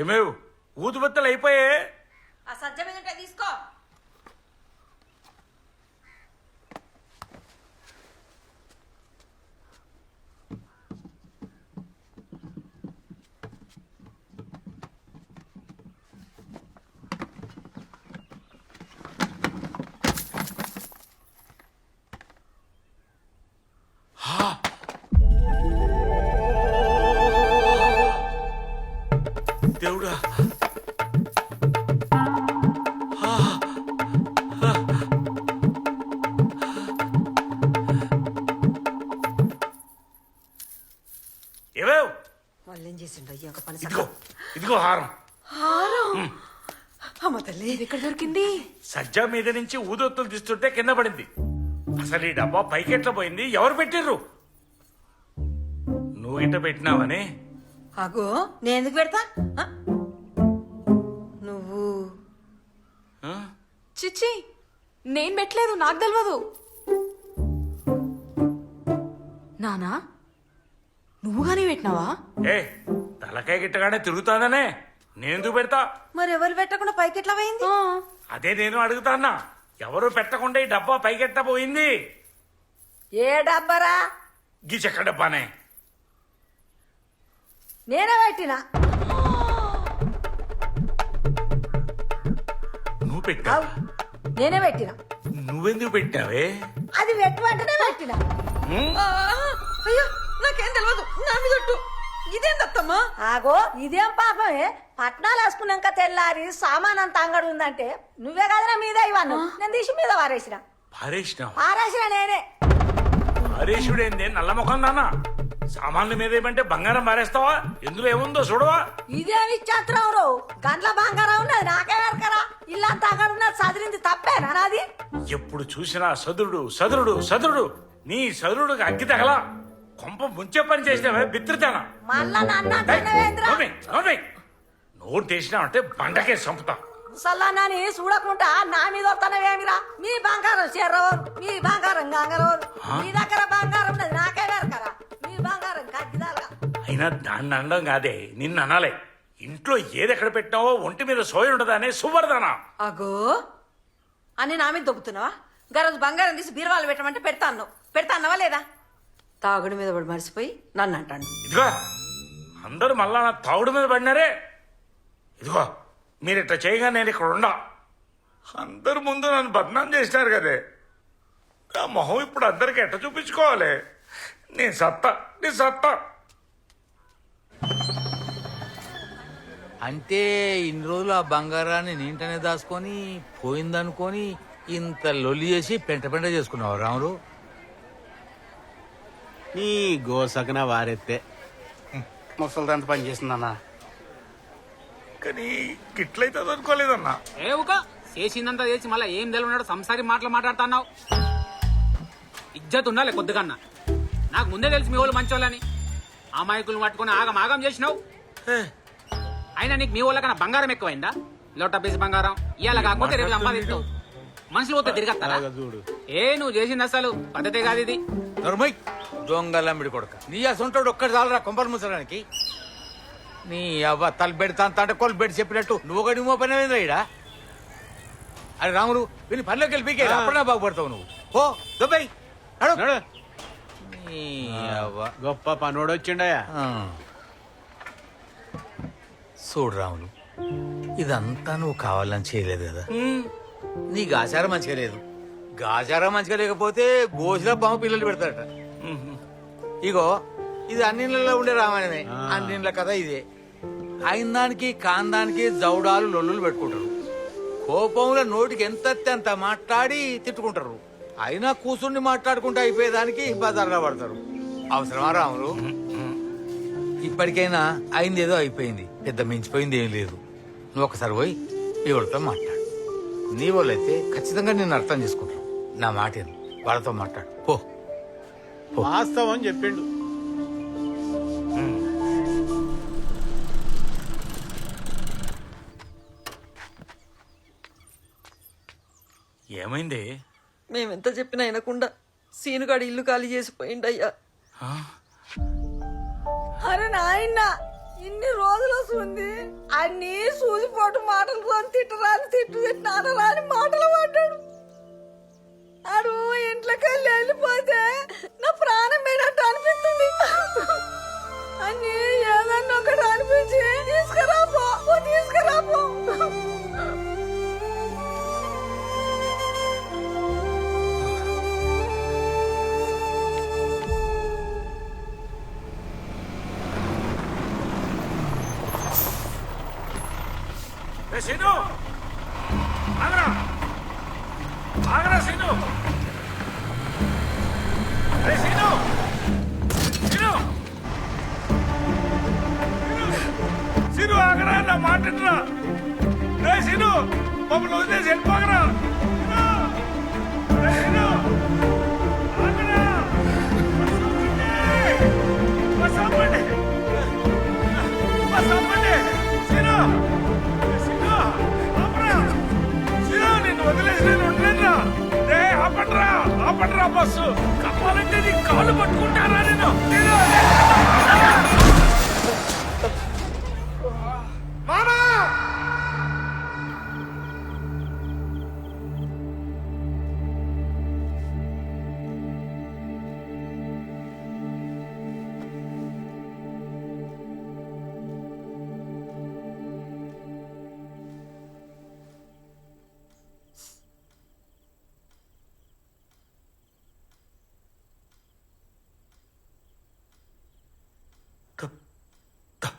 ఏమేవ్? ఊదుబత్తలు అయిపోయాయి? ఆ సజ్జ మీద ఇదిగో హారం. అమ్మ తల్లి ఎక్కడ దొరికింది? సజ్జా మీద నుంచి ఊదొత్తులు తీస్తుంటే కింద పడింది. అసలు ఈ డబ్బా పైకెట్లా పోయింది? ఎవరు పెట్టిర్రు? నువ్వు ఇట్ట పెట్టినావని. అగో నేను ఎందుకు పెడతా? నువ్వు? చిచ్చి నేను పెట్టలేదు నాకు తెలియదు నానా? నువ్వు కానీ పెట్టినావా? ఏ తలకాయ గిట్టగానే తిరుగుతాననే. నేనెందుకు పెడతా? మరి ఎవరు పెట్టకుండా పైకి ఎట్లా పోయింది అదే నేను అడుగుతాన్నా ఎవరు పెట్టకుండా ఈ డబ్బా పైకెట్ట పోయింది? ఏ డబ్బరా? గీ చెక్క డబ్బానే. నేనే పెట్టినా. నువ్వు పెట్టావు? నేనే పెట్టినా. నువ్వెందుకు పెట్టావే? అది పెట్టమంటేనే పెట్టినా? అయ్యో. నాకేం తెలియదు నా మీద ఒట్టు. ఇదేం దత్తమ్మా ఆగో ఇదేం పాపమే? పట్నాలు వేసుకున్నాక తెల్లారి సామాన్ అంత అంగడి ఉందంటే నువ్వే కదరా మీద ఇవ్వను. నేను తీసి మీద వారేసిన పారేసినావు పారేసిన నేనే. పారేసుడేంది? నల్ల ముఖం నాన్న. సామాన్ల మీద ఏమంటే బంగారం పారేస్తావా? ఇందులో ఏముందో చూడవా? ఇదేమి ఇచ్చేత్రం రో? గంటల బంగారం ఉన్నది నాకే వెరకరా ఇల్లంతా అంగడి ఉన్నది చదిరింది తప్పేనా నాది? ఎప్పుడు చూసినా సదురుడు సదురుడు సదురుడు. నీ సదురుడుకి అగ్గి తగల. కొంప ముంచే పని చేసినావే బిత్రితానా. మళ్ళా నన్ను అంటున్నావేంద్రా. నోరు తెచ్చినావంటే బండకే చంపుతా. సల్లానాని చూడకుండా నా మీద వస్తానవేమిరా మీ బంగారం చెర్రవరు మీ బంగారం గంగరవరు మీ దగ్గర బంగారం ఉన్నది నాకే వెరకరా మీ బంగారం కట్టిదాలుగా అయినా దాన్ని అనడం కాదే నిన్ను అనాలే. ఇంట్లో ఏది ఎక్కడ పెట్టినావో ఒంటి మీద సోయి ఉండదానే సువర్ధనా. అగో అని నా మీద దొబ్బుతున్నావా? గరోజు బంగారం తీసి బీరువాలు పెట్టమంటే పెడతాను. పెడతాన్నవా లేదా? తాగుడు మీద పడి మర్చిపోయి నన్ను అంటాను ఇదిగో అందరూ మళ్ళా నా తాగుడు మీద పడినారే. ఇదిగో మీరు ఇట్లా చేయగా నేను ఇక్కడ ఉండా. అందరు ముందు నన్ను బదనాం చేసినారు కదే. నా మొహం ఇప్పుడు అందరికి ఎట్ట చూపించుకోవాలి? నీ సత్తా నీ సత్తా. అంటే ఇన్ని రోజులు ఆ బంగారాన్ని నీంటనే దాచుకొని పోయిందనుకొని ఇంత లొల్లి చేసి పెంట పెంట చేసుకున్నావు రాములు నీ గోసకన వారెత్తే. ముసలిదంత పని చేసిందన్నా. కానీ గిట్లయితే అనుకోలేదన్నా. ఏ ఒక చేసిందంతా చేసి మళ్ళీ ఏం తెలియనాడు సంసారి మాటలు మాట్లాడుతున్నావు? ఇజ్జత్ ఉండాలి కొద్దిగన్నా. నాకు ముందే తెలిసి మీ వాళ్ళు మంచోళ్ళని. అమాయకులు పట్టుకొని ఆగం ఆగం చేసినావు? అయినా నీకు మీ వాళ్ళకన్నా బంగారం ఎక్కువైందా? లోట పీసి బంగారం. ఇవాళ కాకపోతే రేపు సంపాదిస్తావు. మనుషులు పోతే తిరిగస్తారా చూడు. ఏ నువ్వు చేసింది అసలు పద్ధతే కాదు ఇది. నర్మయ్. దొంగలమ్మిడి కొడక. నీ అసంటాడు ఒక్కటి చాలరా కొంపలు ముసడానికి. నీ అవ్వ తల పెడతా అంటే కొలు పెట్టి చెప్పినట్టు. నువ్వు ఒకటి మో పని ఈడ? అరే రాములు వీని పనిలోకి వెళ్ళి పీకే అప్పుడే బాగుపడతావు నువ్వు. ఓ దుబ్బై. నీ అవ్వ. గొప్ప పనోడు వచ్చిండయా. చూడు రాములు ఇదంతా నువ్వు కావాలని చేయలేదు కదా. నీ గాచారం మంచిగా లేదు. గాచారం మంచిగా లేకపోతే గోసిలో పాము పిల్లలు పెడతారట. ఇగో ఇది అన్నిళ్ళలో ఉండే రామాయణమే. అన్నిళ్ళ కథ ఇదే. అయిన దానికి కాందానికి జౌడాలు లొల్లులు పెట్టుకుంటారు. కోపంలో నోటికి ఎంత అంత మాట్లాడి తిట్టుకుంటారు. అయినా కూర్చుండి మాట్లాడుకుంటూ అయిపోయేదానికి బజార్లో పడతారు అవసరమా రాములు? ఇప్పటికైనా అయింది ఏదో అయిపోయింది. పెద్ద మించిపోయింది ఏం లేదు. నువ్వు ఒకసారి పోయి వాళ్ళతో మాట్లాడు. నీ వాళ్ళైతే ఖచ్చితంగా నేను అర్థం చేసుకుంటారు నా మాట. వాళ్ళతో మాట్లాడు. పో. వాస్తవం చెప్పిండు. ఏమైంది? మేమెంత చెప్పినా వినకుండా సీనుగాడు ఇల్లు ఖాళీ చేసిపోయిండయ్యా ఆ? అరే నాయన ఇన్ని రోజులు వస్తుంది అన్ని సూదిపోటు మాటలు తిట్టరాని తిట్టు తిట్టినాను రాని మాటలు పడ్డాడు సీను ఆగరా! ఆగరా సీను అరే సీను సీను సీను! ఆగరా నా మాట్లాడరా రే సీను మమ్మల్ని వదిలేసి బాసు బస్సు కావాలంటే నీ కాళ్ళు పట్టుకుంటారా?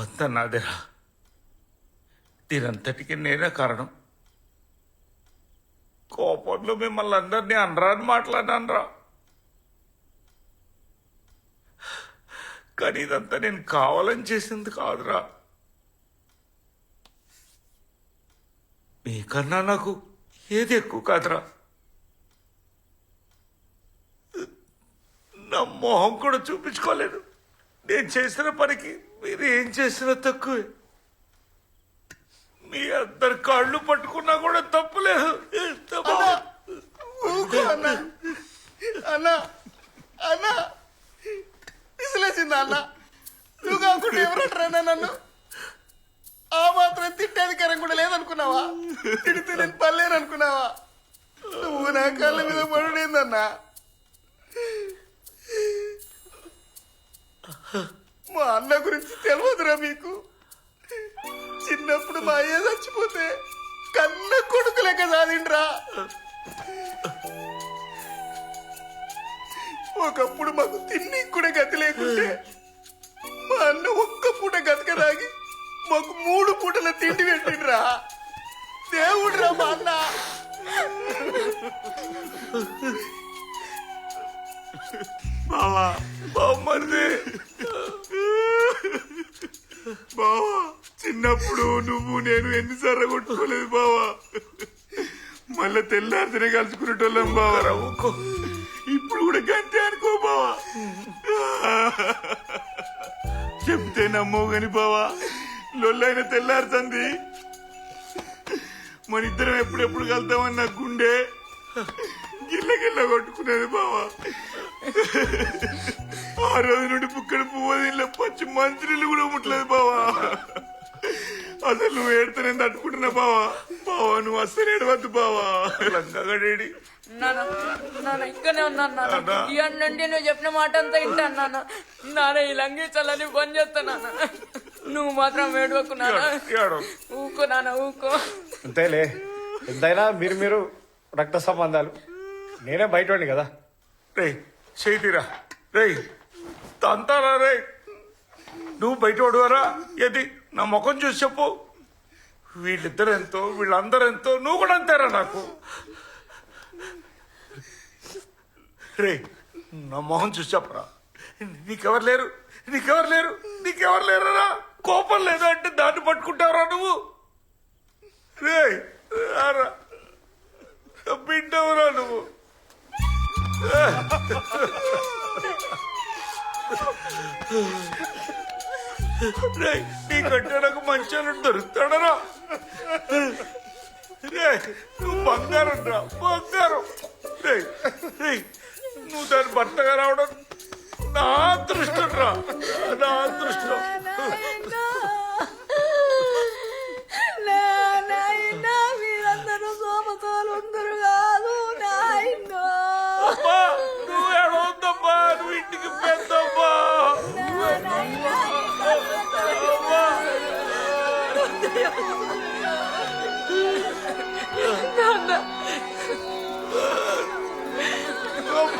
తప్పంతా నాదేరా దీనంతటికి నేనే కారణం. కోపంలో మిమ్మల్ని అందరినీ అనరాని మాట్లాడానరా. కానీ ఇదంతా నేను కావాలని చేసింది కాదురా. మీకన్నా నాకు ఏది ఎక్కువ కాదురా. నా మొహం కూడా చూపించుకోలేదు. నేను చేసిన పనికి? మీరు ఏం చేసినా తక్కువే. మీ అందరి కాళ్ళు పట్టుకున్నా కూడా తప్పులేదు. తప్పులేదు. అన్నా. అన్నా అన్నా. విసిలేసిందా అన్న? నువ్వు కాకుండా ఎవరంటారా నన్ను? ఆ మాత్రం తిట్టే అధికారం కూడా లేదనుకున్నావా? తిడితే నేను పర్లేను అనుకున్నావా నువ్వు నా కాళ్ళ మీద పడుడేందన్నా మా అన్న గురించి తెలియదురా మీకు? చిన్నప్పుడు మా అయ్య చచ్చిపోతే కన్న కొడుకు లెక్క సాధిండ్రా. ఒకప్పుడు మాకు తిన్ని కూడా గతి లేకుంటే మా అన్న ఒక్క పూట గతకదాగి మాకు మూడు పూటల తిండి పెట్టిండ్రా. దేవుడ్రా మా అన్న. బావా బామ్మర్ది బావా చిన్నప్పుడు నువ్వు నేను ఎన్నిసార్లు కొట్టుకోలేదు బావా. మళ్ళా తెల్లారితేనే కలుసుకునేటోళ్ళం బావా. ఇప్పుడు కూడా గంతే అనుకో బావా. చెప్తే నమ్మవు గాని బావా లొల్లైన తెల్లారుతుంది. మన ఇద్దరం ఎప్పుడెప్పుడు కలుద్దామని నా గుండె. గిల్ల గిల్ల కొట్టుకునేది బావా. ఆ రోజు నుండి పుక్కడి పువ్వు పచ్చి మంచినీళ్ళు కూడా ముట్టలేదు బావా. అసలు నువ్వు ఏడుతూనే తట్టుకుంటున్నా బావా. బావా నువ్వు అస్సలు ఏడవద్దు బావా. లంగగడేడి నాన్న నాన్న ఇక్కడనే ఉన్నాను నాన్న. నువ్వు చెప్పిన మాట అంతా వింటాను నాన్న. నాన్న ఈ లంగి చల్లని పని చేస్తా నాన్న. నువ్వు మాత్రం ఏడవకు నాన్న. ఊకో నాన్న ఊకో అంతేలే. ఎంతైనా మీరు మీరు రక్త సంబంధాలు. నేనే బయటవాడిని కదా. రే చేతిరా. రే తంతారా రే నువ్వు బయట వాడువరా ఏది? నా ముఖం చూసి చెప్పు. వీళ్ళిద్దరు ఎంతో వీళ్ళందరూ ఎంతో నువ్వు కూడా అంతేరా నాకు. రే నా మొహం చూసి చెప్పరా. నీకెవరు లేరు? నీకెవరు లేరు? నీకెవరు లేరురా? కోపం లేదు అంటే దాన్ని పట్టుకుంటావురా నువ్వు. రే రారా నువ్వు. నీకంటే నాకు మంచి దొరుకుతాడరా? రే నువ్వు బంగారం రా బంగారం. రేయ్, నువ్వు దాని భర్తగా రావడం నా అదృష్టం రా నా అదృష్టం.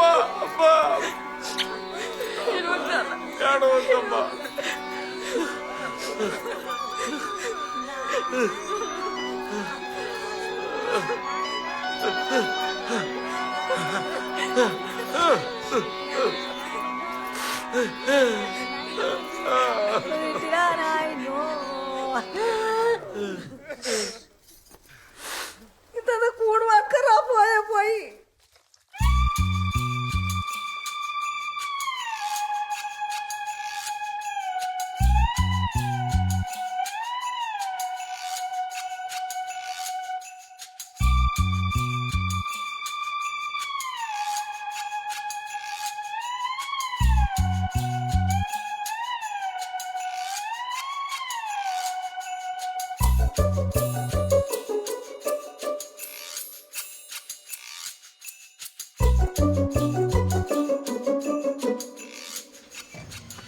అమ్మా అమ్మా ఏడవద్దమ్మా ఇంత కూడు అక్కరా పోయే పోయి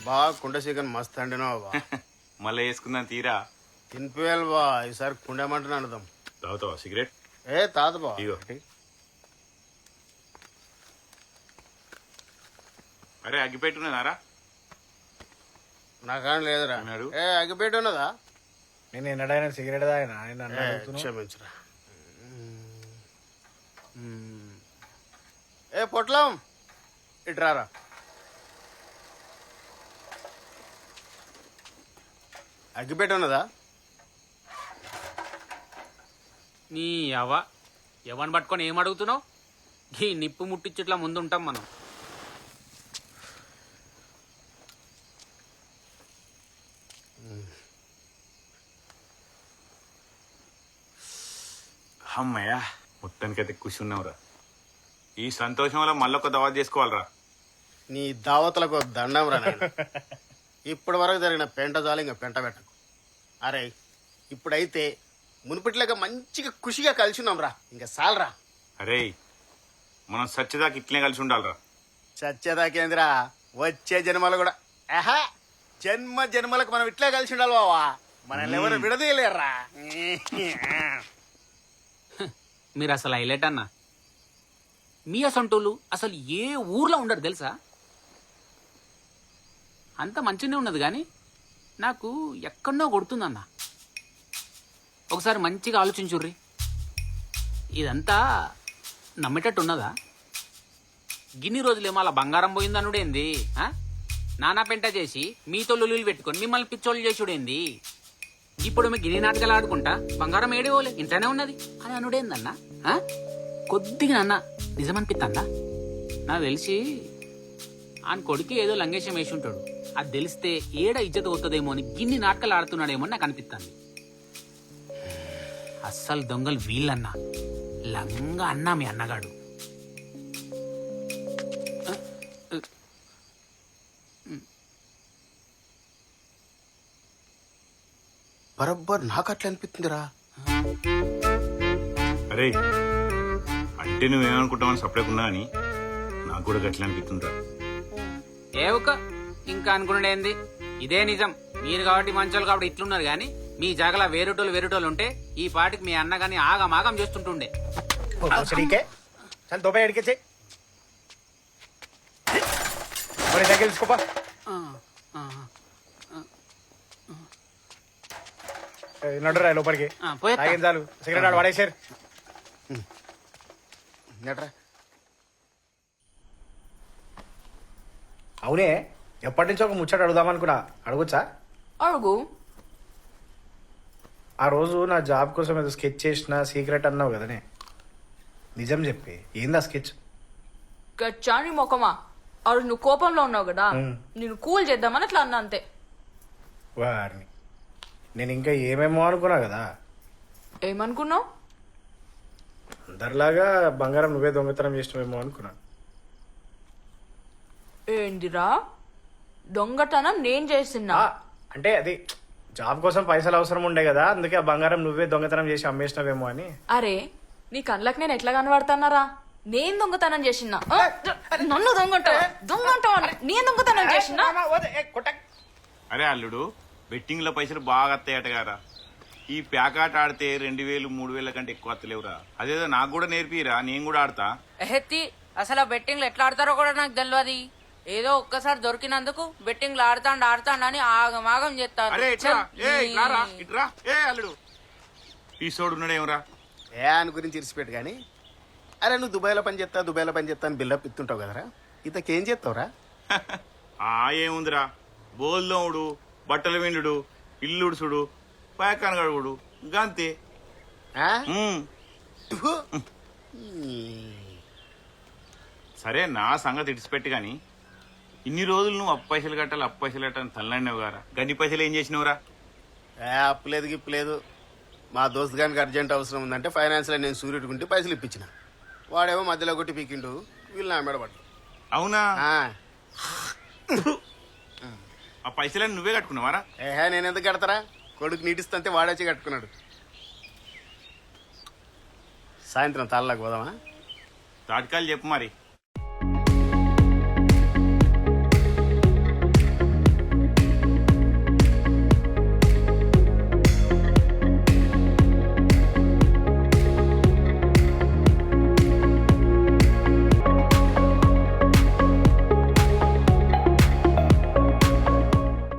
బా కుండ చికెన్ మస్త్ అండినావు బా. మళ్ళీ వేసుకుందాం తీరా. తినిపోయాలి బా ఈసారి కుండేమంటున్నా అనుదాం తాగుతావా సిగరెట్? ఏ తాత బా. ఇగో. అరే అగ్గిపెట్టున్నదారా నాకాని లేదురా. అన్నాడు. ఏ అగ్గిపెట్టి ఉన్నదా? నేను ఎన్నడైనా సిగరెట్ తాగినా? ఆయన ఏ? క్షమించరా. మ్మ్. ఏ పొట్లం. ఇట్రారా అగ్గిపెట్టి ఉన్నదా? నీ అవ ఎవరిని పట్టుకొని ఏం అడుగుతున్నావు? ఈ నిప్పు ముట్టించుట్లా ముందు ఉంటాం మనం. అమ్మయ్యా మొత్తానికైతే ఖుషి ఉన్నావురా ఈ సంతోషంలో మళ్ళొక దవాత్ చేసుకోవాలరా. నీ దావతలకు దండం రా నాయన. ఇప్పటి వరకు జరిగిన పెంట జాలి ఇంకా పెంట పెట్టకు. అరే ఇప్పుడైతే మునుపటిలాగా మంచిగా ఖుషిగా కలిసి ఉన్నాం రా ఇంకా సాలరా. అరే మనం సత్యదాకా ఇట్లనే కలిసి ఉండాలిరా. చచ్చేదాకేంద్రా వచ్చే జన్మలు కూడా. ఆహా జన్మ జన్మలకు మనం ఇట్లా కలిసి ఉండాలి బావా. మనల్ని ఎవరు విడదీయలేరా మీరు అసలు హైలైట్ అన్న. మీ అసంటోళ్ళు అసలు ఏ ఊర్లో ఉండరు తెలుసా? అంత మంచిగానే ఉన్నది కానీ నాకు ఎక్కడో కొడుతుందన్న. ఒకసారి మంచిగా ఆలోచించుర్రి. ఇదంతా నమ్మేటట్టు ఉన్నదా? గిన్ని రోజులేమో అలా బంగారం పోయిందనుడేంది నానా పెంట చేసి మీతో లొల్లులు పెట్టుకొని మిమ్మల్ని పిచ్చోళ్ళు చేసుడేంది. ఇప్పుడు మీ గిరి నాటకాలు ఆడుకుంటా బంగారం ఏడేవోలే ఇంట్లోనే ఉన్నది అని అనుడేందన్న కొద్దిగా అన్న నిజమనిపిస్తుందా నాకు తెలిసి ఆయన కొడుకు ఏదో లంగేశం వేసి ఉంటాడు అది తెలిస్తే ఏడ ఇజ్జత అవుతుందేమో అని గిన్ని నాటకాలు ఆడుతున్నాడేమో అని నాకు అనిపిస్తుంది అస్సలు దొంగలు వీళ్ళన్నా. లంగా అన్నా మీ అన్నగాడు. బరబ్బర్ నాకు అట్లా అనిపిస్తుందిరా అరే అంటే నువ్వేమనుకుంటావని సపరేకున్నా అని నాకు కూడా గట్ల అనిపిస్తుందిరా ఏవక ఇంకా అనుకునేది ఇదే నిజం. మీరు కాబట్టి మంచోళ్ళు కాబట్టి ఇట్లున్నారు కానీ మీ జాగలా వేరేటోళ్ళు వేరేటోళ్ళు ఉంటే ఈ పాటికి మీ అన్న గాని ఆగం ఆగం చేస్తుంటుండే నడురా లోపలికి. తాగిన చాలు. సిగరెట్ ఆడు పడేసారు నెట్రా అవునే? ఎప్పటి నుంచో ఒక ముచ్చట అడుగుదామనుకున్నా అడగొచ్చా? అడుగు. ఆ రోజు నా జాబ్ కోసం ఏదో స్కెచ్ చేసిన సీక్రెట్ అన్నావు కదనే నిజం చెప్పి. ఏందా స్కెచ్? గచ్చాని మొకమా అడు నువ్వు కోపంలో ఉన్నావు కదా. నేను కూల్ చేద్దామని అట్లా అన్నా అంతే. వారిని. నేను ఇంకా ఏమేమో అనుకున్నా కదా. ఏమనుకున్నావు? అందరిలాగా బంగారం నువ్వే దొంగతనం చేసినవేమో అనుకున్నా. ఏందిరా? దొంగతనం నేను చేస్తున్నా. అంటే అది జాబ్ కోసం పైసలు అవసరం ఉండే కదా అందుకే ఆ బంగారం నువ్వే దొంగతనం చేసి అమ్మేసినవేమో అని. అరే నీ కళ్ళకి నేను ఎట్లా కనబడుతున్నారా? నేను దొంగతనం చేసినా? నన్ను దొంగంటావు? దొంగంటావు? నేను దొంగతనం చేసినా? అరే అల్లుడు బెట్టింగ్లో పైసలు బాగా వస్తాయట కదా ఈ ప్యాకాట ఆడితే రెండు వేలు మూడు వేల కంటే ఎక్కువ వస్తలేవురా అదేదో నాకు కూడా నేర్పిరా నేను కూడా ఆడతా. ఎహెత్తి అసలు ఆ బెట్టింగ్లు ఎట్లా ఆడతారో కూడా నాకు తెలియదు ఏదో ఒక్కసారి దొరికినందుకు బెట్టింగ్లు ఆడతాండు ఆడతాండు అని ఆగమాగం చేస్తారు. అరే ఇట్రా. ఏ ఇట్రా అల్లుడు. ఈ సోడు ఉన్నాడేమరా ఏ అని గురించి ఇరిచిపెట్టు కానీ అరే నువ్వు దుబాయ్లో పని చేస్తా దుబాయ్లో పని చేస్తా అని బిల్డప్ ఇస్తుంటావు కదరా. ఇతకేం చేస్తావురా? ఆ ఏముందిరా? బోల్దోముడు బట్టలు విండు ఇల్లుడుసుడు పాకాన్ గడుగుడు గంతే ఆ? ఉమ్. ఉహు. సరే నా సంగతి ఇడిచిపెట్టి గాని. ఇన్ని రోజులు నువ్వు అప్పు పైసలు కట్టాలి అప్పు పైసలు కట్టాలని తల్లడినావు గారా? గన్ని పైసలు ఏం చేసినవురా? ఏ అప్పులేదు గిప్పులేదు మా దోస్త్ గానికి అర్జెంట్ అవసరం ఉందంటే ఫైనాన్స్లో నేను సూర్యుడుకుంటే పైసలు ఇప్పించిన. వాడేమో మధ్యలో కొట్టి పీకిండు వీళ్ళు నా మెడబడ్డు అవునా? ఆ. ఆ పైసలని నువ్వే కట్టుకున్నావారా? ఏహే నేను ఎందుకు కడతారా? కొడుకు నీటిస్తుంటే వాడేసి కట్టుకున్నాడు. సాయంత్రం తాళ్ళకి పోదామా? తాటికాలు చెప్పు మరి.